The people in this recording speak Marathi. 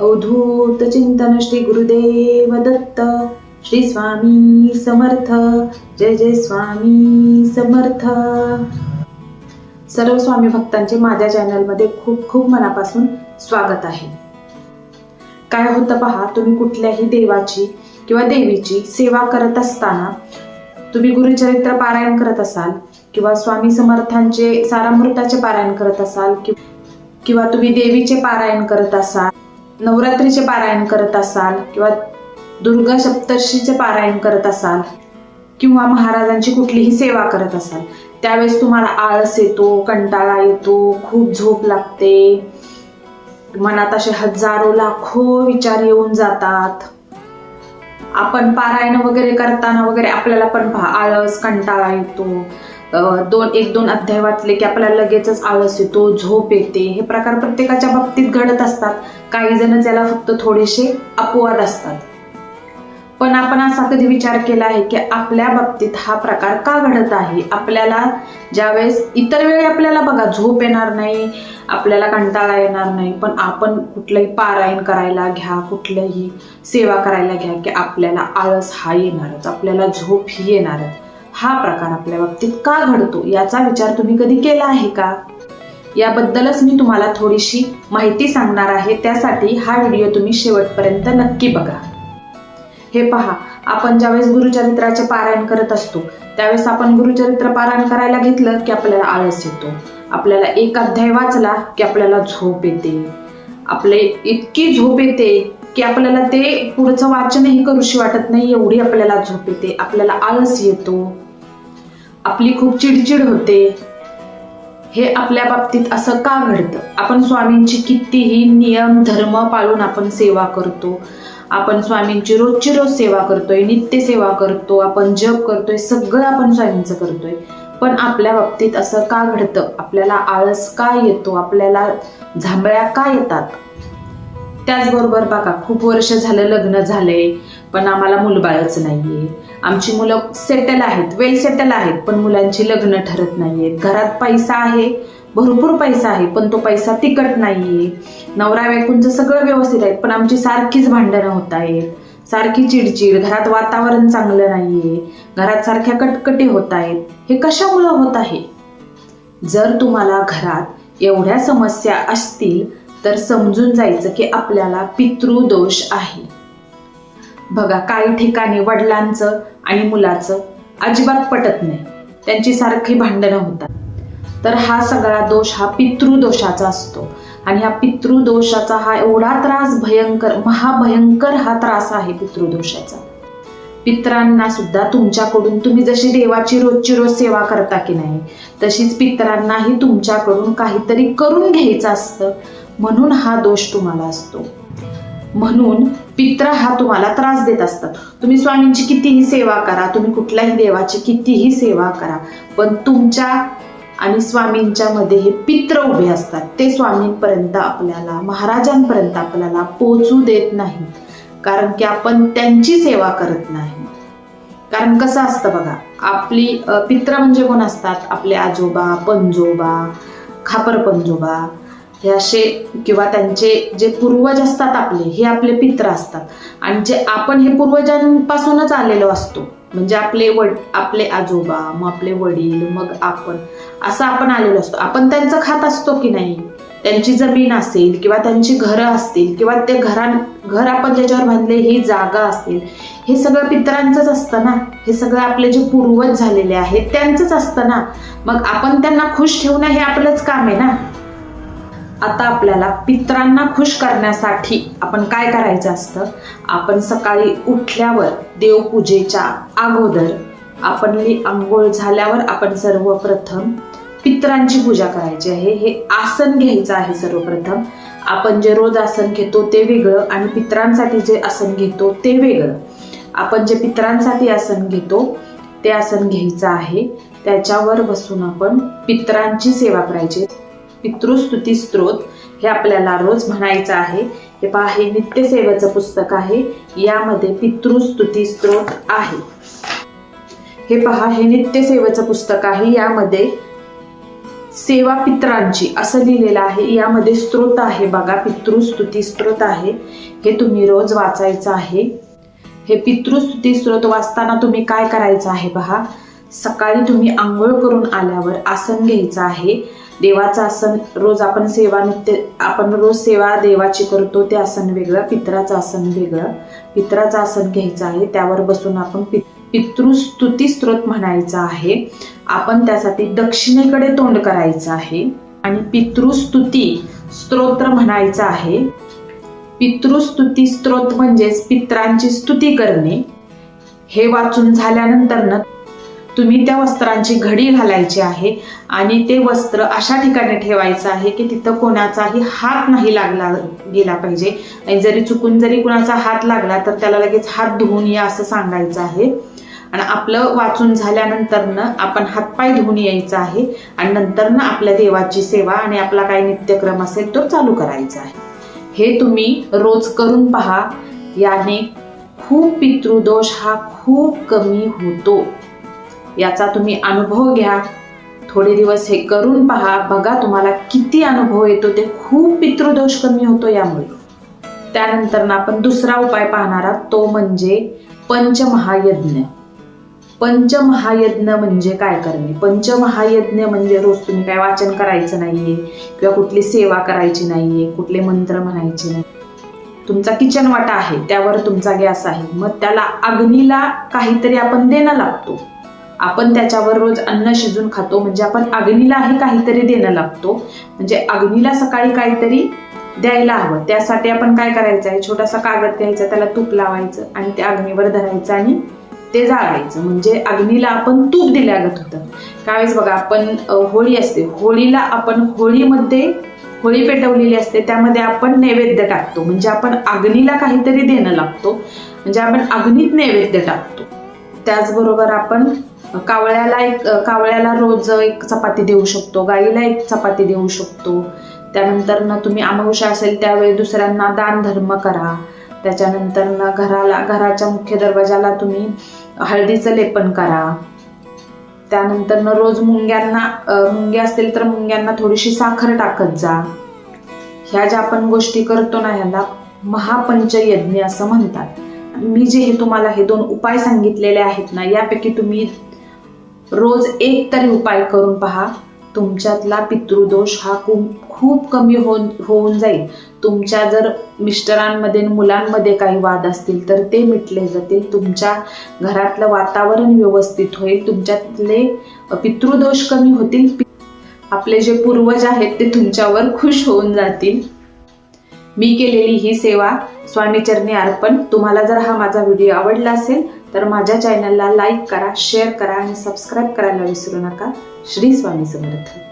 अवधूत चिंतन श्री गुरुदेव दत्त श्री स्वामी समर्थ जय जय स्वामी समर्थ. सर्व स्वामी भक्तांचे माझ्या चॅनलमध्ये खूप खूप मनापासून स्वागत आहे. काय होतं पहा तुम्ही कुठल्याही देवाची किंवा देवीची सेवा करत असताना तुम्ही गुरुचरित्र पारायण करत असाल किंवा स्वामी समर्थांचे सारामृताचे पारायण करत असाल किंवा तुम्ही देवीचे पारायण करत असाल नवरात्रीचे पारायण करत असाल किंवा दुर्गा सप्तर्षीचे पारायण करत असाल किंवा महाराजांची कुठलीही सेवा करत असाल त्यावेळेस तुम्हाला आळस येतो कंटाळा येतो खूप झोप लागते. मनात असे हजारो लाखो विचार येऊन जातात. आपण पारायण वगैरे करताना वगैरे आपल्याला पण पहा आळस कंटाळा येतो. दोन एक दोन अध्याय वाचले की आपल्याला लगेचच आळस येतो झोप येते. हे प्रकार प्रत्येकाच्या बाबतीत घडत असतात. काही जण त्याला फक्त थोडेसे अपवाद असतात. पण आपण असा कधी विचार केला आहे की आपल्या बाबतीत हा प्रकार का घडत आहे? आपल्याला ज्यावेळेस इतर वेळी आपल्याला बघा झोप येणार नाही आपल्याला कंटाळा येणार नाही पण आपण कुठलंही पारायण करायला घ्या कुठलंही सेवा करायला घ्या की आपल्याला आळस हा येणारच आपल्याला झोप ही येणारच. हा प्रकार आपल्या बाबतीत का घडतो? याचा विचार तुम्ही कधी केला आहे का? याबद्दलच मी तुम्हाला थोडीशी माहिती सांगणार आहे. त्यासाठी हा व्हिडिओ तुम्ही शेवटपर्यंत नक्की बघा. हे पहा आपण ज्यावेळेस गुरुचरित्राचे पारायण करत असतो त्यावेळेस आपण गुरुचरित्र पारायण करायला घेतलं की आपल्याला आळस येतो. आपल्याला एक अध्याय वाचला की आपल्याला झोप येते. आपले इतकी झोप येते की आपल्याला ते पुढचं वाचनही करूशी वाटत नाही एवढी आपल्याला झोप येते. आपल्याला आळस येतो. आपली खूप चिडचिड होते. हे आपल्या बाबतीत असं का घडतं? आपण स्वामींची कितीही नियम धर्म पाळून आपण सेवा करतो. आपण स्वामींची रोजची रोज सेवा करतोय नित्य सेवा करतो आपण जप करतोय सगळं आपण स्वामींचं करतोय. पण आपल्या बाबतीत असं का घडतं? आपल्याला आळस का येतो? आपल्याला झांबळ्या का येतात? त्याचबरोबर बघा खूप वर्ष झालं लग्न झालंय पण आम्हाला मुलबाळच नाहीये. आमची मुलं सेटल आहेत वेल सेटल आहेत पण मुलांची लग्न ठरत नाहीयेत घरात पैसा आहे भरपूर पैसा आहे पण तो पैसा तिकट नाहीये. नवरा बायकोंचं सगळं व्यवस्थित आहे पण आमची सारखीच भांडणं होत आहेत. सारखी चिडचिड घरात वातावरण चांगलं नाहीये घरात सारख्या कटकटी होत आहेत. हे कशामुळं होत आहे? जर तुम्हाला घरात एवढ्या समस्या असतील तर समजून जायचं की आपल्याला पितृदोष आहे. बघा काही ठिकाणी वडिलांचं आणि मुलाचं अजिबात पटत नाही. त्यांची सारखी भांडणं होतात. तर हा सगळा दोष हा पितृदोषाचा असतो. आणि हा पितृदोषाचा हा एवढा त्रास भयंकर महाभयंकर हा त्रास आहे पितृदोषाचा. पित्रांना सुद्धा तुमच्याकडून तुम्ही जशी देवाची रोजची रोज सेवा करता की नाही तशीच पित्रांनाही तुमच्याकडून काहीतरी करून घ्यायचं असतं. म्हणून हा दोष तुम्हाला असतो. म्हणून पित्र हा तुम्हाला त्रास देत असतात. तुम्ही स्वामींची कितीही सेवा करा तुम्ही कुठल्याही देवाची कितीही सेवा करा पण तुमच्या आणि स्वामींच्या मध्ये हे पित्र उभे असतात. ते स्वामींपर्यंत आपल्याला महाराजांपर्यंत आपल्याला पोचू देत नाही. कारण की आपण त्यांची सेवा करत नाही. कारण कसं असतं बघा आपली पित्र म्हणजे कोण असतात? आपले आजोबा पंजोबा खापर पंजोबा हे असे किंवा त्यांचे जे पूर्वज असतात आपले हे आपले पित्र असतात. आणि जे आपण हे पूर्वजांपासूनच आलेलो असतो. म्हणजे आपले वड आपले आजोबा मग आपले वडील मग आपण असं आपण आलेलो असतो. आपण त्यांचं खात असतो की नाही? त्यांची जमीन असेल किंवा त्यांची घरं असतील किंवा ते घरां घर आपण ज्याच्यावर बांधले ही जागा असेल हे सगळं पितरांचंच असतं ना? हे सगळं आपले जे पूर्वज झालेले आहेत त्यांचंच असतं ना? मग आपण त्यांना खुश ठेवणं हे आपलंच काम आहे ना? आता आपल्याला पित्रांना खुश करण्यासाठी आपण काय करायचं असतं? आपण सकाळी उठल्यावर देवपूजेच्या अगोदर आपणली आंघोळ झाल्यावर आपण सर्वप्रथम पित्रांची पूजा करायची आहे. हे आसन घ्यायचं आहे सर्वप्रथम. आपण जे रोज आसन घेतो ते वेगळं आणि पित्रांसाठी जे आसन घेतो ते वेगळं. आपण जे पित्रांसाठी आसन घेतो ते आसन घ्यायचं आहे. त्याच्यावर बसून आपण पित्रांची सेवा करायची पितृस्तुती स्त्रोत हे आपल्याला रोज म्हणायचं आहे. हे पहा हे नित्यसेवेचं पुस्तक आहे. यामध्ये पितृस्तुती स्त्रोत आहे. हे पहा हे नित्यसेवेचं पुस्तक आहे. यामध्ये सेवा पित्रांची असं लिहिलेलं आहे. यामध्ये स्त्रोत आहे बघा पितृस्तुती स्त्रोत आहे. हे तुम्ही रोज वाचायचं आहे. हे पितृस्तुती स्त्रोत वाचताना तुम्ही काय करायचं आहे पहा सकाळी तुम्ही आंघोळ करून आल्यावर आसन घ्यायचं आहे. देवाचं आसन रोज आपण सेवा नित्य आपण रोज सेवा देवाची करतो ते आसन वेगळं पित्राचं आसन वेगळं. पित्राचं आसन घ्यायचं आहे त्यावर बसून आपण पित पितृस्तुती स्त्रोत म्हणायचा आहे. आपण त्यासाठी दक्षिणेकडे तोंड करायचं आहे. आणि पितृस्तुती स्तोत्र म्हणायचं आहे. पितृस्तुती स्तोत्र म्हणजेच पित्रांची स्तुती करणे. हे वाचून झाल्यानंतर न तुम्ही त्या वस्त्रांची घडी घालायची आहे आणि ते वस्त्र अशा ठिकाणी ठेवायचं आहे की तिथं कोणाचाही हात नाही लागला गेला पाहिजे. आणि जरी चुकून जरी कुणाचा हात लागला तर त्याला लगेच हात धुवून या असं सांगायचं आहे. आणि आपलं वाचून झाल्यानंतरनं आपण हातपाय धुवून यायचं आहे आणि नंतरनं आपल्या देवाची सेवा आणि आपला काही नित्यक्रम असेल तो चालू करायचा आहे. हे तुम्ही रोज करून पहा. याने खूप पितृदोष हा खूप कमी होतो. याचा तुम्ही अनुभव घ्या. थोडे दिवस हे करून पहा. बघा तुम्हाला किती अनुभव येतो. ते खूप पितृदोष कमी होतो यामुळे. त्यानंतर आपण दुसरा उपाय पाहणार आहात. तो म्हणजे पंचमहायज्ञ. पंचमहायज्ञ म्हणजे काय करणे? पंचमहायज्ञ म्हणजे रोज तुम्ही काय वाचन करायचं नाहीये किंवा कुठली सेवा करायची नाहीये कुठले मंत्र म्हणायचे नाही तुमचा किचन वाटा आहे. त्यावर तुमचा गॅस आहे. मग त्याला अग्नीला काहीतरी आपण देणं लागतो. आपण त्याच्यावर रोज अन्न शिजून खातो. म्हणजे आपण अग्नीलाही काहीतरी देणं लागतो. म्हणजे अग्नीला सकाळी काहीतरी द्यायला हवं. त्यासाठी आपण काय करायचं आहे? छोटासा कागद घ्यायचा त्याला तूप लावायचं आणि ते अग्नीवर धरायचं आणि ते जाळायचं म्हणजे अग्नीला आपण तूप दिल्यागत होतं. त्यावेळेस बघा आपण होळी असते. होळीला आपण होळीमध्ये होळी पेटवलेली असते. त्यामध्ये आपण नैवेद्य टाकतो. म्हणजे आपण अग्नीला काहीतरी देणं लागतो. म्हणजे आपण अग्नीत नैवेद्य टाकतो. त्याचबरोबर आपण कावळ्याला एक कावळ्याला रोज एक चपाती देऊ शकतो गाईला एक चपाती देऊ शकतो. त्यानंतर ना तुम्ही अमावस्या असेल त्यावेळी दुसऱ्यांना दान धर्म करा. त्याच्यानंतर ना घराला घराच्या मुख्य दरवाजाला तुम्ही हळदीचं लेपन करा. त्यानंतर ना रोज मुंग्यांना मुंग्या असतील तर मुंग्यांना थोडीशी साखर टाकत जा. ह्या ज्या आपण गोष्टी करतो ना ह्याला महापंचयज्ञ असं म्हणतात. मी जे हे तुम्हाला हे दोन उपाय सांगितलेले आहेत ना यापैकी तुम्ही रोज एक तरी उपाय करून पहा. तुमच्यातला पितृदोष हा खूप खूप कमी होऊन होऊन जाईल. तुमच्या जर मिस्टरांमध्ये मुलांमध्ये काही वाद असतील तर ते मिटले जातील. तुमच्या घरातलं वातावरण व्यवस्थित होईल. तुमच्यातले पितृदोष कमी होतील. आपले जे पूर्वज आहेत ते तुमच्यावर खुश होऊन जातील. मी केलेली ही सेवा स्वामीचरणी अर्पण. तुम्हाला जर हा माझा व्हिडिओ आवडला असेल तर माझ्या चॅनलला लाईक करा शेअर करा आणि सबस्क्राईब करायला विसरू नका. श्री स्वामी समर्थ.